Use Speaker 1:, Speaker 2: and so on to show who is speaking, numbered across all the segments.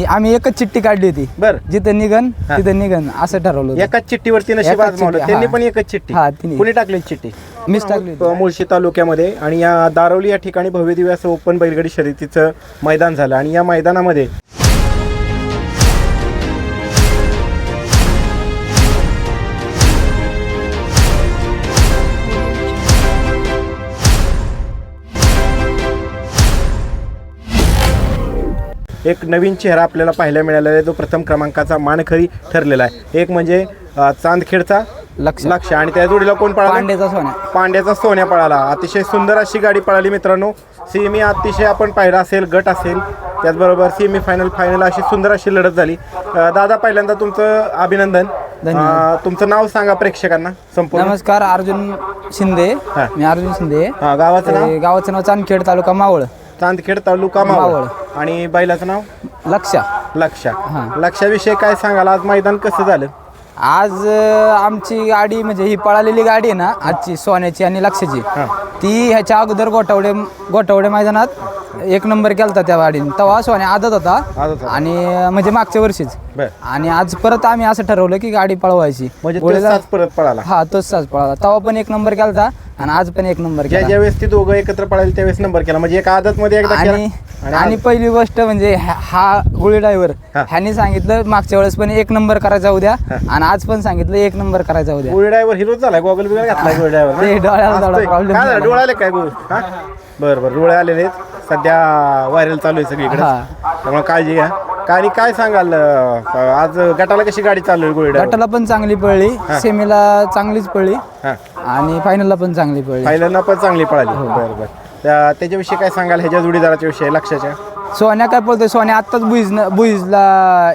Speaker 1: आणि आम्ही एकच चिठ्ठी काढली होती
Speaker 2: बर
Speaker 1: जिथं निघन. तिथं निघन असं ठरवलं होतं.
Speaker 2: एकाच चिठ्ठीवरती नशीब
Speaker 1: एकाच
Speaker 2: आजमावलं
Speaker 1: चिठ्ठी,
Speaker 2: त्यांनी
Speaker 1: हा.
Speaker 2: पण एकच चिठ्ठी
Speaker 1: हा, तिन्ही.
Speaker 2: कुणी टाकली चिठ्ठी
Speaker 1: मीच टाकली होती.
Speaker 2: मुळशी तालुक्यामध्ये आणि या दारवली या ठिकाणी भव्य दिव्य असं ओपन बैलगाडी शर्यतीचं मैदान झालं आणि या मैदानामध्ये एक नवीन चेहरा आपल्याला पाहायला मिळालेला आहे. जो प्रथम क्रमांकाचा मानखरी ठरलेला आहे. एक म्हणजे चांदखेडचा
Speaker 1: लक्ष.
Speaker 2: लक्ष. आणि त्या जोडीला कोण पळाला?
Speaker 1: पांड्याचा सोन्या.
Speaker 2: पांड्याचा सोन्या पळाला. अतिशय सुंदर अशी गाडी पळाली मित्रांनो. सेमी अतिशय आपण पाहिला असेल गट असेल. त्याचबरोबर सेमी फायनल फायनल अशी सुंदर अशी लढत झाली. दादा पहिल्यांदा तुमचं अभिनंदन. तुमचं नाव सांगा प्रेक्षकांना संपूर्ण.
Speaker 1: नमस्कार अर्जुन शिंदे. मी अर्जुन शिंदे.
Speaker 2: गावाचं
Speaker 1: गावाचं नाव चांदखेड तालुका मावळ.
Speaker 2: चांदखेड तालुका मावळ. आणि बैलाचं नाव?
Speaker 1: लक्ष.
Speaker 2: लक्ष.
Speaker 1: हा.
Speaker 2: लक्षाविषयी काय सांगाल? आज मैदान कसं झालं?
Speaker 1: आज अं, आमची गाडी म्हणजे ही पळालेली गाडी आहे ना आजची सोन्याची आणि लक्षाची. ती ह्याच्या अगोदर गोठवडे गोठवडे मैदानात एक नंबर केलता त्या गाडीने. तेव्हा सोन्या आदत होता. आणि म्हणजे मागच्या वर्षीच.
Speaker 2: बर.
Speaker 1: आणि आज परत आम्ही असं ठरवलं की गाडी पळवायची.
Speaker 2: म्हणजे तो
Speaker 1: गोळीला-
Speaker 2: साच परत पळाला.
Speaker 1: हा तोच साज पळाला. तेव्हा पण एक नंबर केलता आणि आज पण एक नंबर
Speaker 2: ज्या
Speaker 1: केला.
Speaker 2: ज्या वेळेस ती दोघं एकत्र पळाले त्यावेळेस नंबर केला. म्हणजे एका आदत मध्ये एकदा केला.
Speaker 1: आणि
Speaker 2: आणि
Speaker 1: पहिली गोष्ट म्हणजे हा- हा गोळी ड्रायव्हर
Speaker 2: हा.
Speaker 1: ह्यांनी सांगितलं मागच्या वेळेस पण एक नंबर करायचा उद्या आणि आज पण सांगितलं एक नंबर करायचा उद्या
Speaker 2: गोळी ड्रायव्हर हिरोच झाला गोगल बिगल घातला गोळी ड्रायव्हर
Speaker 1: ते डोळ्याला थोडा problem
Speaker 2: काय झालं. डोळे आले काय गोळ? हा? बरं बरं डोळे आलेले आहेत. सध्या व्हायरल चालू आहे सगळीकडे.
Speaker 1: हा.
Speaker 2: त्यामुळे काळजी घ्या. का- आणि काय सांगाल अं, आज गटाला कशी गाडी चालू आहे गोळी ड्रायव्हर
Speaker 1: गटाला पण चांगली पडली सेमीला चांगलीच पडली
Speaker 2: हा.
Speaker 1: आणि फायनलला पण चांगली पडली
Speaker 2: फायनलला पण चांगली पळाली.
Speaker 1: हो.
Speaker 2: बरं बरं. त्या- त्याच्याविषयी काय सांगाल? ह्याच्या जोडीदाराच्या विषयी लक्षाच्या.
Speaker 1: सोन्या काय बोलतोय? सोन्या आत्ताच बुईज बुईजला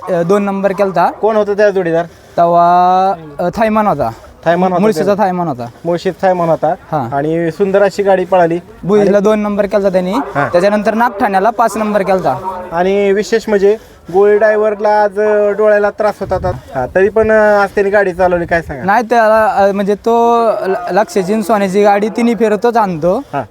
Speaker 1: अं, दोन नंबर केलता.
Speaker 2: कोण होतं त्या जोडीदार?
Speaker 1: तेव्हा अं, थायमान होता.
Speaker 2: थायमान होता
Speaker 1: मुळशीचा थायमान होता.
Speaker 2: मुळशीत थायमान होता.
Speaker 1: हा.
Speaker 2: आणि सुंदर अशी गाडी पळाली.
Speaker 1: बुईजला दोन नंबर केलता त्यांनी.
Speaker 2: हा.
Speaker 1: त्याच्यानंतर नागठाण्याला पाच नंबर केलता.
Speaker 2: आणि विशेष म्हणजे गोळी ड्रायव्हरला आज अं, डोळ्याला त्रास होता आता. हा, तरी पण अं, आज त्यांनी गाडी चालवली. काय सांगा
Speaker 1: नाही त्याला अ, म्हणजे तो ल- लक्षाची आणि सोन्याची गाडी तिन्ही फेर तोच आणतो.
Speaker 2: हा.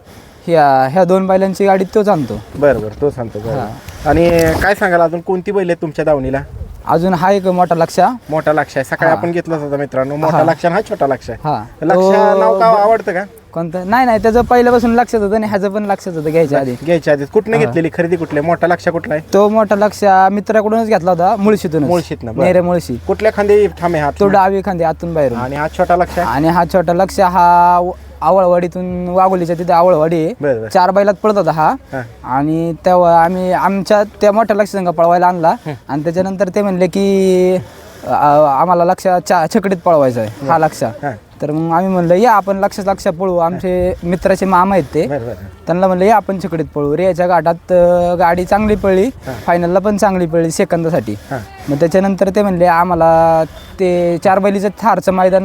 Speaker 1: ह्या ह्या दोन बैलांची गाडी तोच आणतो.
Speaker 2: बरं बरं तो सांगतो बरं. आणि काय सांगाल अजून कोणती बैल आहेत तुमच्या दावणीला?
Speaker 1: अजून हा एक मोठा लक्षा.
Speaker 2: मोठा लक्ष आहे. सकाळी. आपण घेतलाच होता मित्रांनो. मोठा. लक्ष हा छोटा लक्ष आहे.
Speaker 1: हा.
Speaker 2: लक्ष नाव का आवडतं का?
Speaker 1: कोणतं? नाही नाही त्याचं पहिल्यापासून लक्षात होतं आणि ह्याचं पण लक्षात होतं घ्यायच्या आधी.
Speaker 2: घ्यायच्या आधी कुठनं घेतलेली खरेदी कुठली? मोठा लक्ष कुठला आहे?
Speaker 1: तो मोठा लक्ष मित्राकडूनच घेतला होता मुळशीतून
Speaker 2: मुळशीतनं, बरं.
Speaker 1: नेरे मुळशी.
Speaker 2: कुठल्या खांदे ठामे हात
Speaker 1: तो डावी खांदे आतून बाहेरून.
Speaker 2: आणि हा छोटा लक्ष आहे?
Speaker 1: आणि हा छोटा लक्ष हा व- आवळवाडीतून वाघोलीच्या तिथे आवळवाडी आहे.
Speaker 2: बरं
Speaker 1: चार बैलात पळत होता हा.
Speaker 2: हा.
Speaker 1: आणि तेव्हा आम्ही आमच्या त्या मोठ्या लक्ष संघ पळवायला आणला. आणि त्याच्यानंतर ते म्हणले की आम्हाला लक्ष छकडीत पळवायचा आहे हा लक्ष.
Speaker 2: हा.
Speaker 1: तर मग आम्ही म्हणलं या आपण लक्ष लक्ष पळू. आमचे मित्राचे मामा आहेत ते.
Speaker 2: बरं बरं.
Speaker 1: त्यांना म्हणलं या आपण छकडीत पळू. रेच्या घाटात अं, गाडी चांगली पळली. फायनलला पण चांगली पळली सेकंदासाठी.
Speaker 2: हा.
Speaker 1: मग त्याच्यानंतर ते म्हणले आम्हाला ते चार बैलीचं थारचं मैदान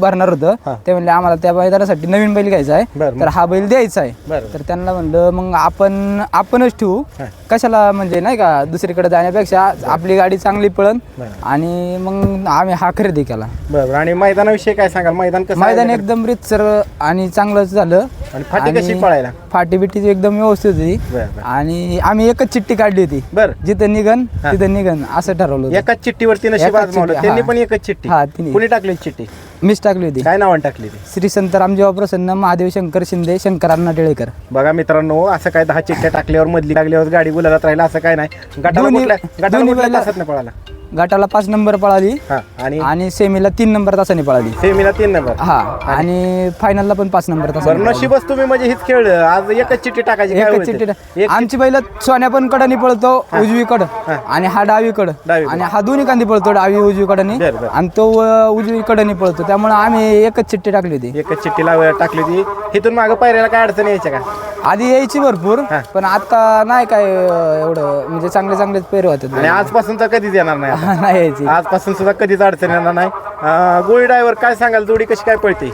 Speaker 1: भरणार होतं. ते म्हणले आम्हाला त्या मैदानासाठी नवीन बैल घ्यायचा आहे. तर हा बैल द्यायचा आहे.
Speaker 2: बरं.
Speaker 1: तर त्यांना म्हणलं मग आपण आपणच ठेवू. कशाला? म्हणजे नाही का दुसरीकडे जाण्यापेक्षा आपली गाडी चांगली पळन
Speaker 2: बरं.
Speaker 1: आणि मग आम्ही हा खरेदी केला.
Speaker 2: बरं आणि मैदानाविषयी काय सांगाल? मैदान कसं
Speaker 1: मैदान
Speaker 2: आहे?
Speaker 1: एकदम रितसर आणि चांगलंच झालं.
Speaker 2: आणि फाटी कशी पळायला?
Speaker 1: फाटी बिटी एकदम व्यवस्थित होती.
Speaker 2: बरं बरं.
Speaker 1: आणि आम्ही एकच चिठ्ठी काढली होती.
Speaker 2: बरं.
Speaker 1: जिथं निघन
Speaker 2: हा.
Speaker 1: तिथं निघन असं ठरवलं होतं.
Speaker 2: एकाच चिठ्ठीवरती नशीब
Speaker 1: एकाच
Speaker 2: आजमावलं
Speaker 1: चिठ्ठी,
Speaker 2: त्यांनी
Speaker 1: हा.
Speaker 2: पण एकच चिठ्ठी.
Speaker 1: हा, तिन्ही.
Speaker 2: कुणी टाकली चिठ्ठी?
Speaker 1: मीच टाकली होती.
Speaker 2: काय नावाने टाकली ती
Speaker 1: श्री संत रामजेवा प्रसन्न महादेव शंकर शिंदे शंकरांना टिळेकर.
Speaker 2: बघा मित्रांनो असं काय दहा चिठ्ठ्या टाकल्यावर मधली टाकल्यावर गाडी गुलाबात राहिला असं काय नाही. गटाला
Speaker 1: दोन्ही-
Speaker 2: कुठल्या गटाला
Speaker 1: दोन्ही
Speaker 2: कुठल्या
Speaker 1: बैला-
Speaker 2: तासात नाही पळाला?
Speaker 1: गटाला पाच नंबर पळाली.
Speaker 2: हा आणि?
Speaker 1: आणि सेमीला तीन नंबर तासाने पळाली.
Speaker 2: सेमीला तीन नंबर.
Speaker 1: हा आणि? फायनलला पण पाच नंबर
Speaker 2: बरं. नशीबच तुम्ही म्हणजे हेच खेळ आज एकच चिठ्ठी टाकायची काय
Speaker 1: एकच
Speaker 2: होते?
Speaker 1: चिठ्ठी
Speaker 2: एक
Speaker 1: आमची बैल सोन्या पण कडनी पळतो उजवीकडं. आणि हा डावीकडं.
Speaker 2: डावीकडं.
Speaker 1: आणि हा दोन्ही कांदी पळतो डावी उजवीकडनी
Speaker 2: बरं, बरं.
Speaker 1: आणि तो अं, उजवीकडनी पळतो. त्यामुळे आम्ही एकच चिठ्ठी टाकली होती.
Speaker 2: एकच चिठ्ठी लाव टाकली होती. इथून मागं पायऱ्याला काय अडचण यायच्या का?
Speaker 1: आधी यायची भरपूर
Speaker 2: हा.
Speaker 1: पण आता नाही काय अं, एवढं. म्हणजे चांगले चांगलेच पेर होतात.
Speaker 2: आणि आजपासून तर कधीच येणार नाही.
Speaker 1: नाही यायची
Speaker 2: आजपासून सुद्धा कधीच अडचण येणार नाही. अं, गोळी ड्रायव्हर काय सांगाल? जोडी कशी काय पळते?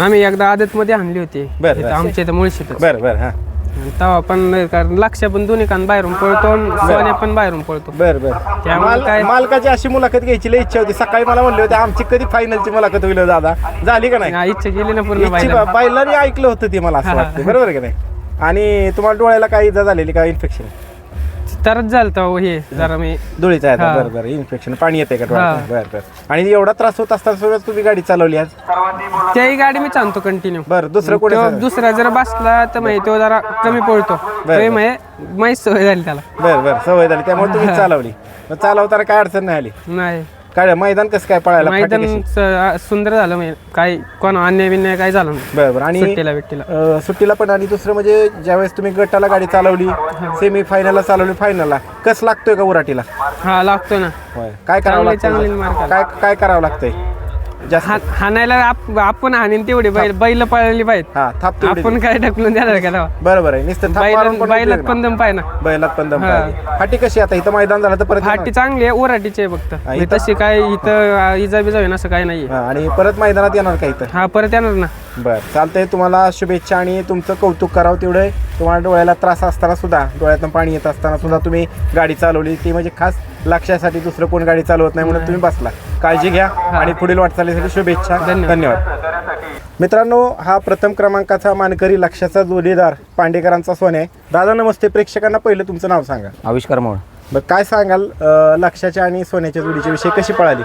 Speaker 3: आम्ही एकदा आदतमध्ये आणली होती.
Speaker 2: बरं,
Speaker 3: इथं
Speaker 2: बरं.
Speaker 3: आमच्या इथं मुळशीतच.
Speaker 2: बरं बरं हा.
Speaker 3: तेव्हा पण कारण लक्ष पण दोन्ही कान बाहेरून पळतो आणि सोन्या पण बाहेरून पळतो.
Speaker 2: बर बर.
Speaker 3: त्यामुळे
Speaker 2: माल-
Speaker 3: काय-
Speaker 2: मालकाची अशी मुलाखत घ्यायची लई इच्छा होती. सकाळी मला म्हणले होते आमची कधी फायनलची मुलाखत होईल हो दादा? झाली का नाही?
Speaker 3: हा, इच्छा गेली ना पूर्ण
Speaker 2: इच्छी
Speaker 3: बायला
Speaker 2: बायलांनी ऐकलं होतं ते मला असं. वाटतं. बरोबर का नाही? आणि तुम्हाला डोळ्याला काय इजा झालेली का इन्फेक्शन
Speaker 3: तरच झालं हो हे जरा मी
Speaker 2: धुळीचा आहे
Speaker 3: हा.
Speaker 2: बरं बरं इन्फेक्शन पाणी येते का
Speaker 3: हा.
Speaker 2: बरं बरं. आणि एवढा त्रास होत असताना सुद्धा तुम्ही गाडी चालवली आज?
Speaker 3: त्याही गाडी मी चालतो कंटिन्यू
Speaker 2: बरं दुसरं
Speaker 3: तो दुसरा जर बसला तर माहिती तो जरा कमी पळतो.
Speaker 2: बरं.
Speaker 3: तो माहिती माहीत सवय झाली त्याला.
Speaker 2: बरं बरं सवय झाली. त्यामुळे तुम्ही चालवली. मग चालवताना काय अडचण नाही आली?
Speaker 3: नाही.
Speaker 2: काय मैदान कसं काय पळायला? फाटी
Speaker 3: मैदान
Speaker 2: कशी?
Speaker 3: स- सुंदर झालं म्हणजे. काही कोणा अन्याय बिन्याय काही झालं नाही.
Speaker 2: बरं बरं आणि
Speaker 3: सुट्टीला बिट्टीला.
Speaker 2: अं, सुट्टीला पण आणि दुसरं म्हणजे ज्यावेळेस तुम्ही गटाला गाडी चालवली सेमी फायनलला चालवली फायनलला कस लागतोय का उराटीला?
Speaker 3: हा लागतो ना.
Speaker 2: होय. काय करावं
Speaker 3: चांगली- चांगली मार्क
Speaker 2: लागतं
Speaker 3: आली.
Speaker 2: काय काय करावं लागतंय? जास्त.
Speaker 3: हा- हाणायला आप- आपण हाणीन तेवढी बैल बैल पळली पाहिजे
Speaker 2: हा थाप तेवढी
Speaker 3: आपण काय ढकलून देणार का तेव्हा?
Speaker 2: बरोबर आहे नुसतं थाप मारून
Speaker 3: बैल
Speaker 2: पण
Speaker 3: बैलात
Speaker 2: उपयोग
Speaker 3: पण
Speaker 2: नाही.
Speaker 3: दम पाय ना.
Speaker 2: बैलात पण दम
Speaker 3: हा.
Speaker 2: पाहिजे. फाटी कशी आता? इथं मैदान झालं तर परत
Speaker 3: फाटी चांगली आहे ओराटीची आहे फक्त.
Speaker 2: हा,
Speaker 3: म्हणजे तशी काय इथं इजा बिजा होईन असं काही नाहीये.
Speaker 2: हा, आणि परत मैदानात येणार का इथं?
Speaker 3: हा परत येणार ना.
Speaker 2: बर चालतंय. तुम्हाला शुभेच्छा आणि तुमचं कौतुक करावं तेवढं. तुम्हाला डोळ्याला त्रास असताना सुद्धा डोळ्यातून पाणी येत असताना सुद्धा तुम्ही गाडी चालवली. ती म्हणजे खास लक्षासाठी दुसरं कोण गाडी चालवत नाही म्हणून तुम्ही बसला. काळजी घ्या आणि पुढील वाटचालीसाठी शुभेच्छा.
Speaker 3: धन्यवाद.
Speaker 2: धन्यवाद. मित्रांनो हा प्रथम क्रमांकाचा मानकरी लक्षाचा जोडीदार पांडेकरांचा सोने आहे. दादा नमस्ते. प्रेक्षकांना पहिलं तुमचं नाव सांगा.
Speaker 4: आविष्कार मोड
Speaker 2: बरं काय सांगाल अं, लक्षाच्या आणि सोन्याच्या जोडीच्या विषयी कशी पळाली?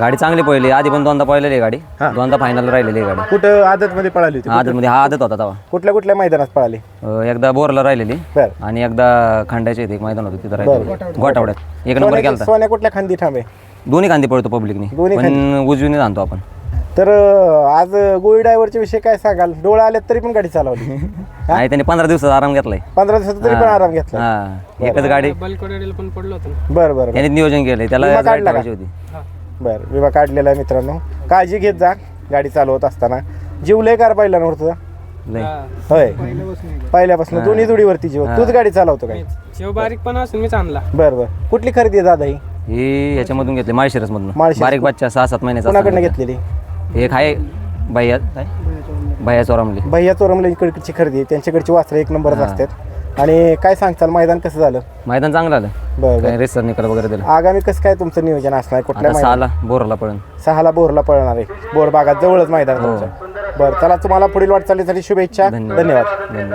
Speaker 4: गाडी चांगली पळली. आधी पण दोनदा पळलेली आहे गाडी.
Speaker 2: हा.
Speaker 4: दोनदा फायनल राहिलेली आहे गाडी.
Speaker 2: कुठं आदतमध्ये पळाली होती?
Speaker 4: आदत मध्ये हा आदत होता तेव्हा.
Speaker 2: कुठल्या कुठल्या मैदानात पळाली?
Speaker 4: अं, एकदा बोरला राहिलेली
Speaker 2: बरं.
Speaker 4: आणि एकदा खंडाचे एक मैदान होतं तिथं राहिलेली. गोटावड्यात एक नंबर केलता
Speaker 2: सोन्या कुठल्या खांदी थांबे
Speaker 4: दोन्ही कांदी पळतो पब्लिकनी
Speaker 2: दोन्ही
Speaker 4: पण उजवीने आणतो आपण.
Speaker 2: तर अं, आज गोळी ड्रायव्हरच्या विषयी काय सांगाल? डोळे आलेत तरी पण गाडी चालवली.
Speaker 4: नाही त्यांनी पंधरा दिवसाचा आराम घेतलाय.
Speaker 2: पंधरा दिवसात तरी पण आराम घेतला
Speaker 4: हा एकच गाडी.
Speaker 3: बलकोडेला पण पडलो होतो ना.
Speaker 2: बरं बरं
Speaker 4: त्यांनी नियोजन केलंय. त्याला गाडी
Speaker 2: काढला का?
Speaker 4: ठेवायची होती.
Speaker 2: बरं विमा काढलेला आहे मित्रांनो. काळजी घेत जा गाडी चालवत असताना. जीव लय कार पाहिला तुझा?
Speaker 4: लय
Speaker 2: होय. पहिल्यापासून दोन्ही जोडीवरती जीव. तूच गाडी चालवतो काय?
Speaker 3: शेव बारीक पण असून मीच आणला.
Speaker 2: बरं बरं. कुठली खरेदी आहे दादा ही?
Speaker 4: ही याच्यामधून घेतली माळशिरस मधून
Speaker 2: माळशिरस.
Speaker 4: बारीक बच्चा सहा सात महिन्याचा
Speaker 2: कोणाकडनं
Speaker 4: असताना
Speaker 2: घेतलेली?
Speaker 4: एक आहे भैया काय? भैया चोरामली.
Speaker 2: भैया चोरमला. इकडची खरेदी आहे. त्यांच्याकडची वासरं एक नंबरच असतात. आणि काय सांगताल? मैदान कसं झालं?
Speaker 4: मैदान चांगलं आलं.
Speaker 2: बरं बरं.
Speaker 4: काय रेसर निकाल वगैरे दिलं.
Speaker 2: आगामी कसं काय तुमचं नियोजन असणार? कुठल्या
Speaker 4: आता
Speaker 2: मैदान
Speaker 4: सहाला बोरला पळून.
Speaker 2: सहाला बोरला पळणार आहे. बोर बागात जवळच मैदान तुमच्या बरं चला तुम्हाला पुढील वाटचालीसाठी शुभेच्छा.
Speaker 4: धन्यवाद.
Speaker 2: धन्यवाद.
Speaker 4: धन्यवाद.